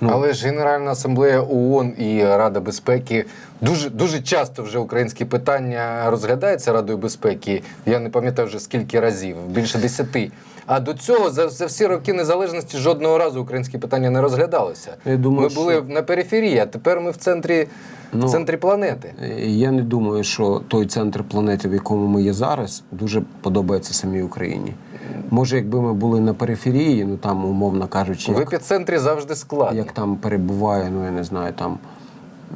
Ну. Але ж Генеральна асамблея ООН і Рада безпеки дуже дуже часто вже українські питання розглядаються Радою безпеки. Я не пам'ятаю вже скільки разів, більше десяти. А до цього за, за всі роки незалежності жодного разу українські питання не розглядалися. Я думаю, ми були що- на периферії, а тепер ми в центрі, Ну, в центрі планети. Е, Я не думаю, що той центр планети, в якому ми є зараз, дуже подобається самій Україні. Може, якби ми були на периферії, ну там, умовно кажучи, В як, епіцентрі завжди складно. як там перебуває, ну я не знаю, там.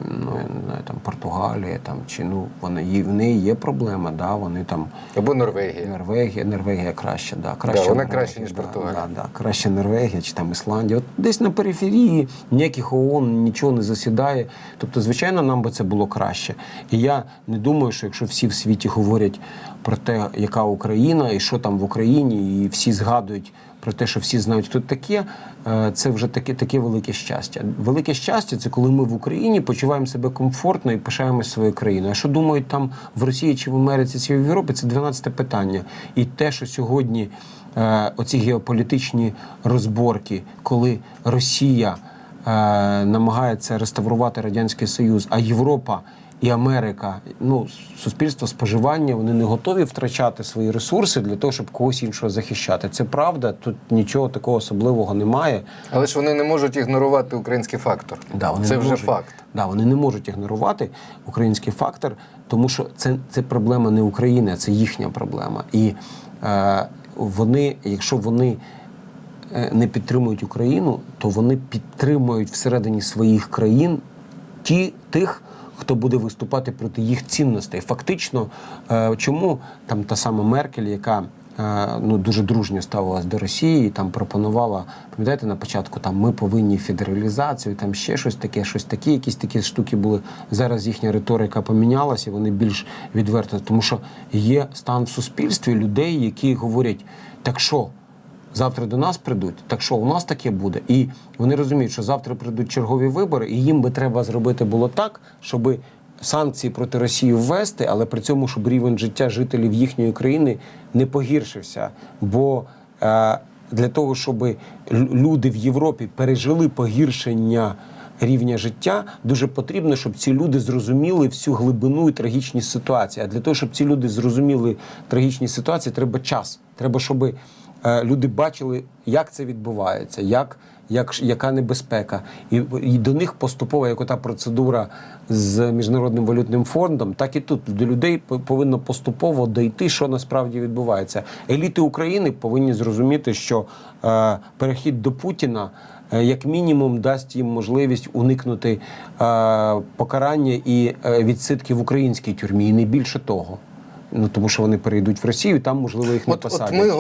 Ну, я не знаю, там Португалія, там чи ну вони в неї є проблема, да, вони там Або Норвегія. Норвегія, Норвегія краще, да, краще вона Норвегія, краще, ніж да, Португалія. Да, да, краще Норвегія чи там Ісландія. От десь на периферії ніяких ООН нічого не засідає. Тобто, звичайно, нам би це було краще. І я не думаю, що якщо всі в світі говорять про те, яка Україна і що там в Україні, і всі згадують. Про те, що всі знають, хто таке, е, це вже таке, таке велике щастя. Велике щастя це коли ми в Україні почуваємо себе комфортно і пишаємося своєю країною. А що думають там в Росії чи в Америці, чи в Європі, це 12 питання. І те, що сьогодні е, оці геополітичні розборки, коли Росія е, намагається реставрувати Радянський Союз, а Європа і Америка, ну суспільство споживання, вони не готові втрачати свої ресурси для того, щоб когось іншого захищати. Це правда, тут нічого такого особливого немає. Але ж вони не можуть ігнорувати український фактор. Да, вони це не вже можуть, факт. Да, вони не можуть ігнорувати український фактор, тому що це, це проблема не України, а це їхня проблема. І е, вони, якщо вони е, не підтримують Україну, то вони підтримують всередині своїх країн ті, тих, хто буде виступати проти їх цінностей. Фактично, е, чому там та сама Меркель, яка е, ну дуже дружньо ставилась до Росії, там пропонувала, пам'ятаєте, на початку там ми повинні федералізацію, там ще щось таке, щось таке, якісь такі штуки були. Зараз їхня риторика помінялася, вони більш відверто, тому що є стан в суспільстві людей, які говорять, так що. Завтра до нас прийдуть, так що у нас таке буде. І вони розуміють, що завтра прийдуть чергові вибори, і їм би треба зробити було так, щоб санкції проти Росії ввести, але при цьому, щоб рівень життя жителів їхньої країни не погіршився. Бо е, для того, щоб люди в Європі пережили погіршення рівня життя, дуже потрібно, щоб ці люди зрозуміли всю глибину і трагічність ситуації. А для того, щоб ці люди зрозуміли трагічні ситуації, треба час. Треба, щоб е, люди бачили, як це відбувається, як, як, яка небезпека. І, і до них поступово, як ота процедура з Міжнародним валютним фондом, так і тут до людей по- повинно поступово дійти, що насправді відбувається. Еліти України повинні зрозуміти, що е, перехід до Путіна. е, Як мінімум дасть їм можливість уникнути е, покарання і е, відсидки в українській тюрмі, і не більше того. Ну тому що вони перейдуть в Росію, там можливо їх не От, посадять. от ми